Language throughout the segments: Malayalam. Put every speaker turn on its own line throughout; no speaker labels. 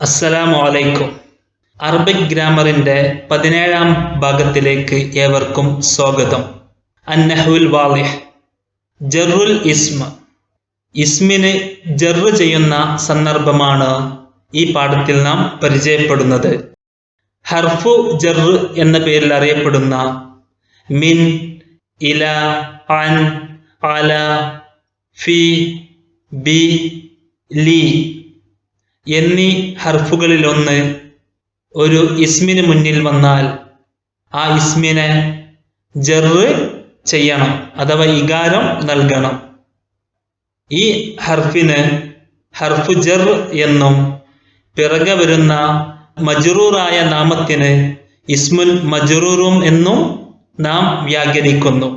അസ്സലാമു അലൈക്കും അറബിക് ഗ്രാമറിന്റെ പതിനേഴാം ഭാഗത്തിലേക്ക് ഏവർക്കും സ്വാഗതം. അന്നഹുൽ വാലിഹ്. ജറുൽ ഇസ്മ. ഇസ്മിന് ജറ് ചെയ്യുന്ന സന്ദർഭമാണ് ഈ പാഠത്തിൽ നാം പരിചയപ്പെടുന്നത്. ഹർഫു ജറ് എന്ന പേരിൽ അറിയപ്പെടുന്ന മിൻ ഇല അൻ അല ഫി ബി ലി എന്നീ ഹർഫുകളിലൊന്ന് ഒരു ഇസ്മിന് മുന്നിൽ വന്നാൽ ആ ഇസ്മിനെ ജറ് ചെയ്യണം അഥവാ ഇകാരം നൽകണം. ഈ ഹർഫിന് ഹർഫു ജർ എന്നും പിറകെ വരുന്ന മജറൂറായ നാമത്തിന് ഇസ്മുൽ മജറൂറും എന്നും നാം വ്യാഖ്യാനിക്കുന്നു.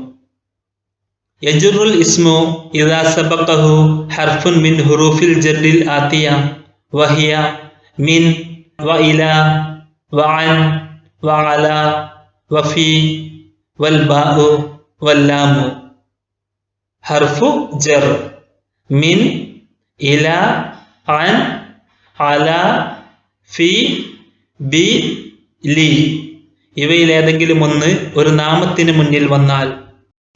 യജുറുൽ ഇസ്മു ഇദാ സബഖഹു ഹർഫുൻ മിൻ ഹുറൂഫിൽ ജറിൽ ആത്തിയ വഹിയ മിൻ വഇല വഅൻ വഅല വഫി والباء വല്ലാമു. ഹർഫു ജർ. മിൻ ഇല അൻ അല ഫി ബി ലി. ഇവയിൽ ഏതെങ്കിലും ഒന്ന് ഒരു നാമത്തിന് മുന്നിൽ വന്നാൽ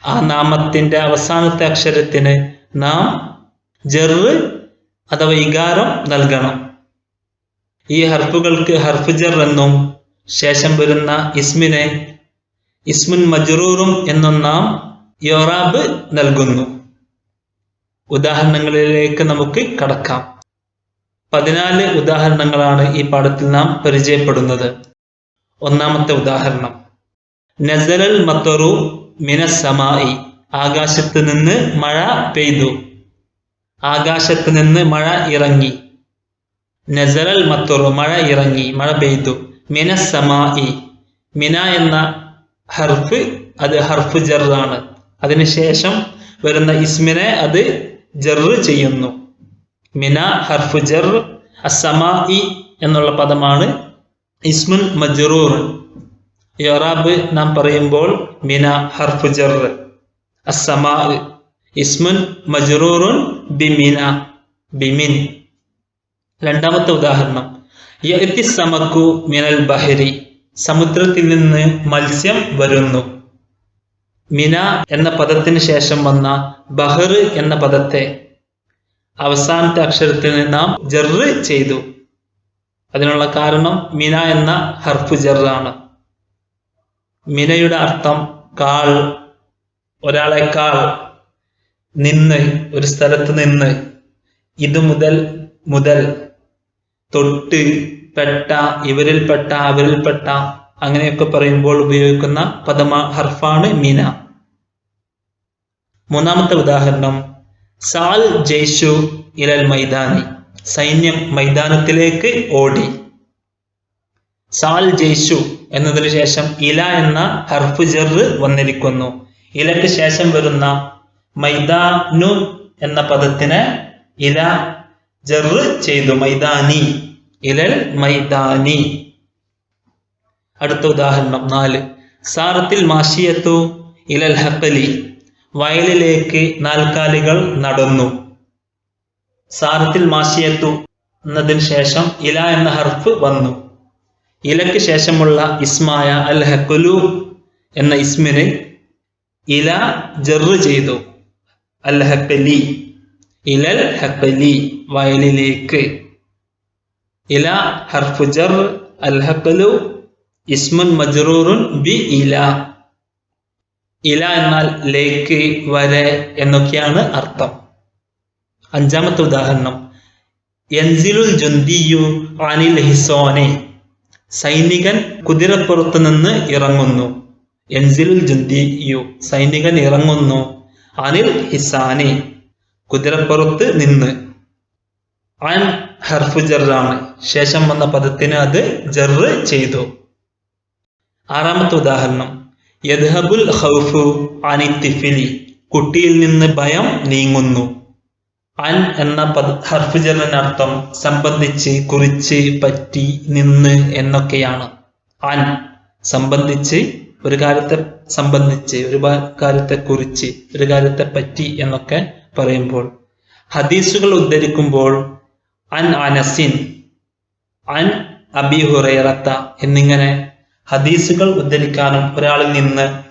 ആ നാമത്തിന്റെ അവസാനത്തെ അക്ഷരത്തിന് നാം ജറ് അഥവാ ഇകാരം നൽകണം. ഈ ഹർഫുകൾക്ക് ഹർഫുജർ എന്നും ശേഷം വരുന്ന ഇസ്മിനെ ഇസ്മുൻ മജറൂറും എന്നും നാം യോറാബ് നൽകുന്നു. ഉദാഹരണങ്ങളിലേക്ക് നമുക്ക് കടക്കാം. പതിനാല് ഉദാഹരണങ്ങളാണ് ഈ പാഠത്തിൽ നാം പരിചയപ്പെടുന്നത്. ഒന്നാമത്തെ ഉദാഹരണം. നസലൽ മത്തറു മിനസമായി ആകാശത്ത് നിന്ന് മഴ പെയ്തു. ആകാശത്ത് നിന്ന് മഴ ഇറങ്ങി. നസറൽ മത്തുറു മഴ ഇറങ്ങി മഴ പെയ്തു. മിന സമായി മിന എന്ന ഹർഫ് അത് ഹർഫ് ജറാണ്. അതിനുശേഷം വരുന്ന ഇസ്മിനെ അത് ജറ് ചെയ്യുന്നു. മിന ഹർഫ് ജർ അസമായി എന്നുള്ള പദമാണ് ഇസ്മുൻ മജറൂർ. യൊറാബ് നാം പറയുമ്പോൾ മിന ഹർഫ് ജർ അസമാ ഇസ്മുൻ മജ്റൂറുൻ ബിമിന ബിമിൻ. രണ്ടാമത്തെ ഉദാഹരണം. യഅതി സമക്കു മിനൽ ബഹരി. സമുദ്രത്തിൽ നിന്ന് മത്സ്യം വരുന്നു. മിന എന്ന പദത്തിന് ശേഷം വന്ന ബഹർ എന്ന പദത്തെ അവസാനത്തെ അക്ഷരത്തിൽ നാം ജറ് ചെയ്തു. അതിനുള്ള കാരണം മിന എന്ന ഹർഫ് ജറാണ് മിനയുടെ അർത്ഥം കാൾ ഒരാളെക്കാൾ നിന്ന് ഒരു സ്ഥലത്ത് നിന്ന് ഇത് മുതൽ മുതൽ തൊട്ട് പെട്ട ഇവരിൽപ്പെട്ട അവരിൽപ്പെട്ട അങ്ങനെയൊക്കെ പറയുമ്പോൾ ഉപയോഗിക്കുന്ന പദമ ഹർഫാണ് മീന. മൂന്നാമത്തെ ഉദാഹരണം സാൽ ജയ്ഷു ഇലൽ മൈതാനി സൈന്യം മൈതാനത്തിലേക്ക് ഓടി. സാൽ ജയ്ഷു എന്നതിനു ശേഷം ഇല എന്ന ഹർഫ് ജറ് വന്നിരിക്കുന്നു. ഇലക്ക് ശേഷം വരുന്ന മൈദാനു എന്ന പദത്തിന് ഇല ജറ് ചെയ്തു മൈദാനി ഇലൽ മൈദാനി അടുത്ത ഉദാഹരണം നാല്. സാറത്തിൽ മാഷിയത്തു ഇലൽ ഹക്കലി. വയലിലേക്ക് നാൽക്കാലികൾ നടന്നു. സാറത്തിൽ മാഷിയത്തു എന്നതിന് ശേഷം ഇല എന്ന ഹർഫ് വന്നു. ഇലയ്ക്ക് ശേഷമുള്ള ഇസ്മായ അൽ ഹക്കുലു എന്ന ഇസ്മിന് ഇല ജറ് ചെയ്തു. അൽ ഹക്കലി ഇലൽ ഹക്കലി വയലിലേക്ക്. ഇല ഹർഫു ജർ അൽ ഇസ്മുൻ മജ്റൂറുൻ ബി ഇല. ഇല എന്നാൽ ലേക്ക് വരെ എന്നൊക്കെയാണ് അർത്ഥം. അഞ്ചാമത്തെ ഉദാഹരണം. എൻസിലുൽ ജുന്തിയു അനിൽ ഹിസോനെ. സൈനികൻ കുതിരപ്പുറത്ത് നിന്ന് ഇറങ്ങുന്നു. എൻസിലുൽ ജുന്തിയു സൈനികൻ ഇറങ്ങുന്നു. അനിൽ ഹിസാനി കുതിരപ്പുറത്ത് നിന്ന്. അൻ ഹർഫു ശേഷം വന്ന പദത്തിന് അത് ജറ് ചെയ്തു. ആറാമത്തെ ഉദാഹരണം. യദ്ഹബുൽ ഹൗഫു അനിത്തിഫിലി കുട്ടിയിൽ നിന്ന് ഭയം നീങ്ങുന്നു. അൻ എന്ന പദ ഹർഫ് ജറിനർത്ഥം സംബന്ധിച്ച് കുറിച്ച് പറ്റി നിന്ന് എന്നൊക്കെയാണ്. അൻ സംബന്ധിച്ച് ഒരു കാര്യത്തെ സംബന്ധിച്ച് ഒരു കാര്യത്തെ കുറിച്ച് ഒരു കാര്യത്തെ പറ്റി എന്നൊക്കെ പറയുമ്പോൾ ഹദീസുകൾ ഉദ്ധരിക്കുമ്പോൾ അൻ അനസിൻ അൻ അബി ഹുറൈറത്ത എന്നിങ്ങനെ ഹദീസുകൾ ഉദ്ധരിക്കാനും ഒരാളിൽ നിന്ന്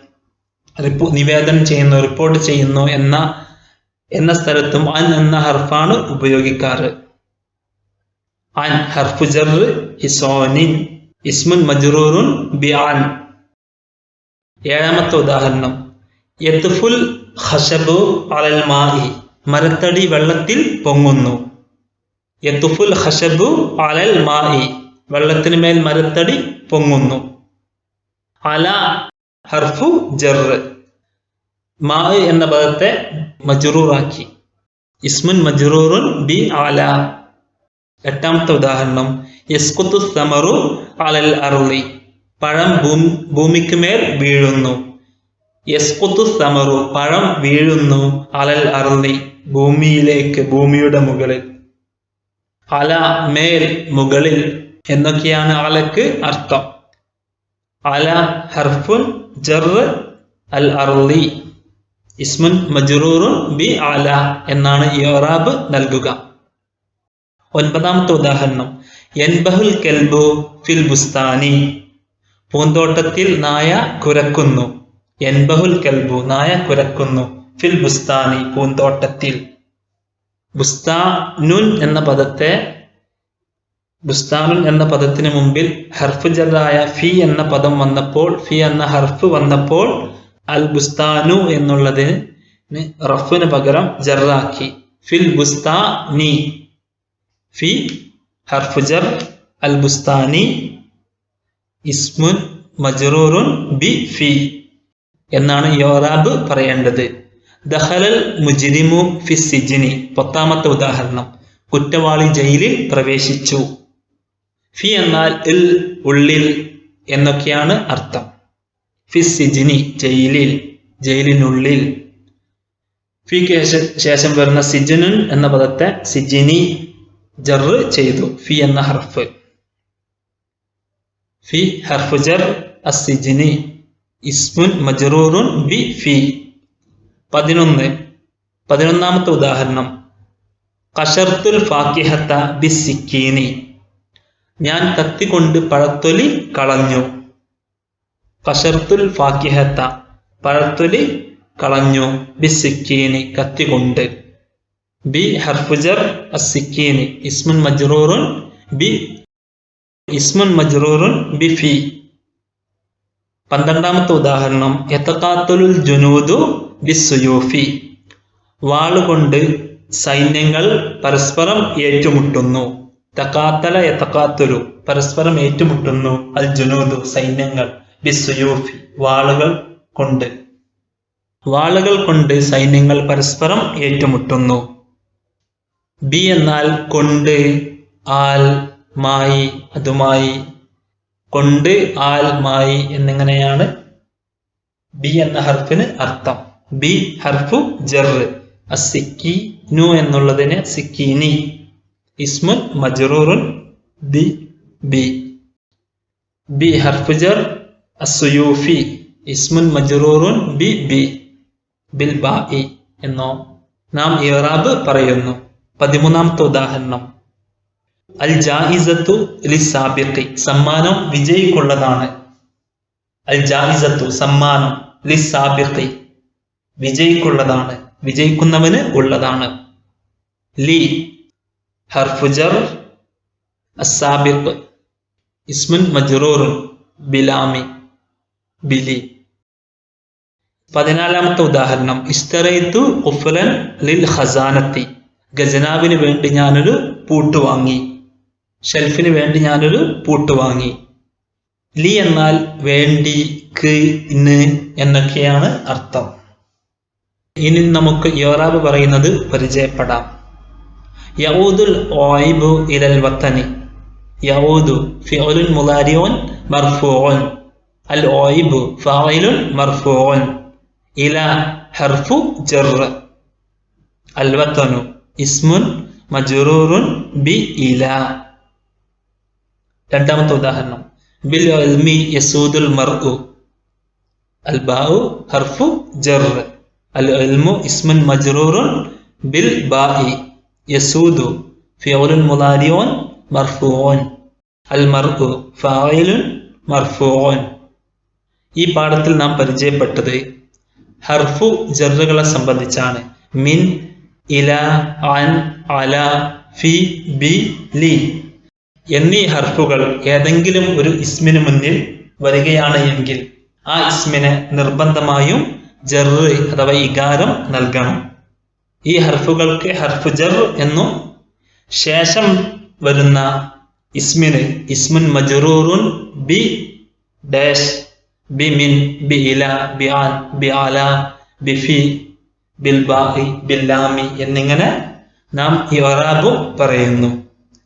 റിപ്പോ നിവേദനം ചെയ്യുന്നു റിപ്പോർട്ട് ചെയ്യുന്നു എന്ന എന്ന സ്ഥലത്തും അൻ എന്ന ഹർഫാണ് ഉപയോഗിക്കാറ്. അൻ ഹർഫുജർ ഇസോനിൻ ഇസ്മുൻ മജ്റൂറുൻ ബി അൻ. ഏഴാമത്തെ ഉദാഹരണം. യത്ഫുൽ ഖശബു അലൽ മാഹി മരത്തടി വെള്ളത്തിൽ പൊങ്ങുന്നു. യത്തുഫുൽ ഖശബു അലൽ മാഹി വെള്ളത്തിന് മേൽ മരത്തടി പൊങ്ങുന്നു. അല ഹർഫു ജറ് മാ എന്ന പദത്തെ മജുറൂറാക്കി. ഇസ്മുൻ മജുറൂറുൻ ബി ആല എട്ടാമത്തെ ഉദാഹരണം. യസ്കുത്തു സമറു അലൽ അറുളി പഴം ഭൂമി ഭൂമിക്ക് മേൽ വീഴുന്നു. യസ്കുത്തു സമറു പഴം വീഴുന്നു. അലൽ അറുതി ഭൂമിയിലേക്ക് ഭൂമിയുടെ മുകളിൽ. അല മേൽ മുകളിൽ എന്നൊക്കെയാണ് അലക്ക് അർത്ഥം. അല ഹർഫുൻ ജർ അൽ അർലി ഇസ്മുൻ മജ്റൂറുൻ ബി അല എന്നാണ് ഇറാബ് നൽകുക. ഒൻപതാമത്തെ ഉദാഹരണം. എൻബഹുൽ കെൽബു ഫിൽ ബുസ്താനി. പൂന്തോട്ടത്തിൽ നായ കുരക്കുന്നു. എൻബഹുൽ കെൽബു നായ കുരക്കുന്നു. ഫിൽ ബുസ്താനി പൂന്തോട്ടത്തിൽ. ബുസ്താനുൻ എന്ന പദത്തെ ബുസ്താനുൻ എന്ന പദത്തിന് മുമ്പിൽ ഹർഫ് ജറായ ഫി എന്ന പദം വന്നപ്പോൾ ഫി എന്ന ഹർഫ് വന്നപ്പോൾ അൽ ബുസ്താനു എന്നുള്ളതിന് റഫിന് പകരം ജറാക്കി. ഫിൽ ബുസ്താനി. ഫി ഹർഫ് ജർ അൽ ബുസ്താനി. ഇസ്മുൻ മജറൂറുൻ ബി ഫി എന്നാണ് യോറാബ് പറയേണ്ടത്. ദഹലൽ മുജിരിമു ഫി സിജിനി. പത്താമത്തെ ഉദാഹരണം. കുറ്റവാളി ജയിലിൽ പ്രവേശിച്ചു. ഫി എന്നാൽ ഇൽ ഉള്ളിൽ എന്നൊക്കെയാണ് അർത്ഥം. ഫി സിജിനി ജയിലിൽ ജയിലിനുള്ളിൽ. ഫിക്ക് ശേഷം വരുന്ന സിജിനുൻ എന്ന പദത്തെ സിജിനി ജറ് ചെയ്തു. ഫി എന്ന ഹർഫ്. ഫി ഹർഫ് ജർ അസിജിനി ഇസ്മുൻ മജറൂറുൻ ബി ഫി പതിനൊന്ന്. പതിനൊന്നാമത്തെ ഉദാഹരണം. കഷർത്തുൽ ഫാക്കിഹത്ത ബി സിക്കീനി. ഞാൻ കത്തി കൊണ്ട് പഴത്തൊലി കളഞ്ഞു. കഷർത്തുൽ ഫാക്കിഹത്ത പഴത്തൊലി കളഞ്ഞു. ബി സിക്കീനി കത്തി കൊണ്ട് ബി ഹർഫുജർ അസിക്കീനി ഇസ്മുൻ മജ്റൂറുൻ ബി ഇസ്മുൻ മജ്റൂറുൻ ബി ഫി പന്ത്രണ്ടാമത്തെ ഉദാഹരണം എത്തക്കാത്തുലുൽ ജുനൂദു ബിസുയൂഫി വാളുകൊണ്ട് സൈന്യങ്ങൾ പരസ്പരം ഏറ്റുമുട്ടുന്നു. തക്കാത്തല എത്തക്കാത്തുലു പരസ്പരം ഏറ്റുമുട്ടുന്നു അൽ ജുനൂദു സൈന്യങ്ങൾ ബിസുയൂഫി വാളുകൾ കൊണ്ട്. വാളുകൾ കൊണ്ട് സൈന്യങ്ങൾ പരസ്പരം ഏറ്റുമുട്ടുന്നു. ബി എന്നാൽ കൊണ്ട് ആൽ മായി അതുമായി കൊണ്ട് ആൽ മായി എന്നിങ്ങനെയാണ് ബി എന്ന ഹർഫിന് അർത്ഥം. ബി ഹർഫു ജർ അസിക്കി നു എന്നുള്ളതിന് സിക്കീനി ഇസ്മുൻ മജറൂറുൻ ബി ബി. ബി ഹർഫു ജർ അസുയൂഫി ഇസ്മുൻ മജ്റൂറുൻ ബി ബി. ബിൽ ബാഇ എന്നോ നാം ഇറാബ് പറയുന്നു. പതിമൂന്നാമത്തെ ഉദാഹരണം. അൽ ജാഹിസത്തു ലിസാബിഖി സമ്മാനം വിജയിക്കുള്ളതാണ്. അൽ ജാഹിസത്തു സമ്മാനം ലിസാബിഖി വിജയിക്കുള്ളതാണ്. വിജയിക്കുന്നവന് ഉള്ളതാണ്. ലി ഹർഫുജർ അസാബിഖ് ഇസ്മുൻ മജ്റൂറുൻ ബിലാമി ബിലി. പതിനാലാമത്തെ ഉദാഹരണം ഇസ്തറയത്തു ഉഫ്ലൻ ലിൽ ഖസാനത്തി ഖജനാവിന് വേണ്ടി ഞാനൊരു പൂട്ട് വാങ്ങി. ഷെൽഫിന് വേണ്ടി ഞാനൊരു പൂട്ട് വാങ്ങി. ലി എന്നാൽ വേണ്ടി ക്ക് ഇന്ന് എന്നൊക്കെയാണ് അർത്ഥം. ഇനി നമുക്ക് യോറാബ് പറയുന്നത് പരിചയപ്പെടാം. യൗദുൽ ഓയിബു ഇലൽ വത്തനി. യൗദു ഫിഉലുൻ മുലാരിയോൻ മർഫൂഉൻ. അൽ ഓയിബു ഫായിലുൻ മർഫൂഉൻ. ഇല ഹർഫു ജർ. അൽ വത്തനു ഇസ്മുൻ മജുറൂറുൻ ബി ഇല. രണ്ടാമത്തെ ഉദാഹരണം. ബിൽ ഇൽമി യസൂദുൽ മർഉ. അൽ ബാഉ ഹർഫു ജർ. അൽ അൽമു ഇസ്മുൻ മജ്റൂറുൻ ബിൽ ബാഇ. യസൂദു ഫിഉലുൻ മുലാരിയോൻ മർഫുഓൻ അൽ മർഉ ഫായിലുൻ മർഫുഓൻ ഈ പാഠത്തിൽ നാം പരിചയപ്പെട്ടത് ഹർഫു ജറുകളെ സംബന്ധിച്ചാണ്. മിൻ ഇല അൻ അല ഫി ബി ലി. എന്നീ ഹർഫുകൾ ഏതെങ്കിലും ഒരു ഇസ്മിന് മുന്നിൽ വരികയാണ് എങ്കിൽ ആ ഇസ്മിന് നിർബന്ധമായും ജറ് അഥവാ ഇകാരം നൽകണം. ഈ ഹർഫുകൾക്ക് ഹർഫ് ജർ എന്നും ശേഷം വരുന്ന ഇസ്മിന് ഇസ്മുൻ മജറൂറുൻ ബി ഡാഷ് ബി മിൻ ബി ഇല ബി ആൻ ബി ആല ബി ഫി ബിൽ ബില്ലാമി എന്നിങ്ങനെ നാം ഈ ഒറാബു പറയുന്നു.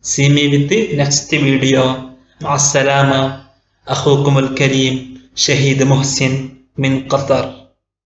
See me with the next video. مع السلامة أخوكم الكريم شهيد محسن من قطر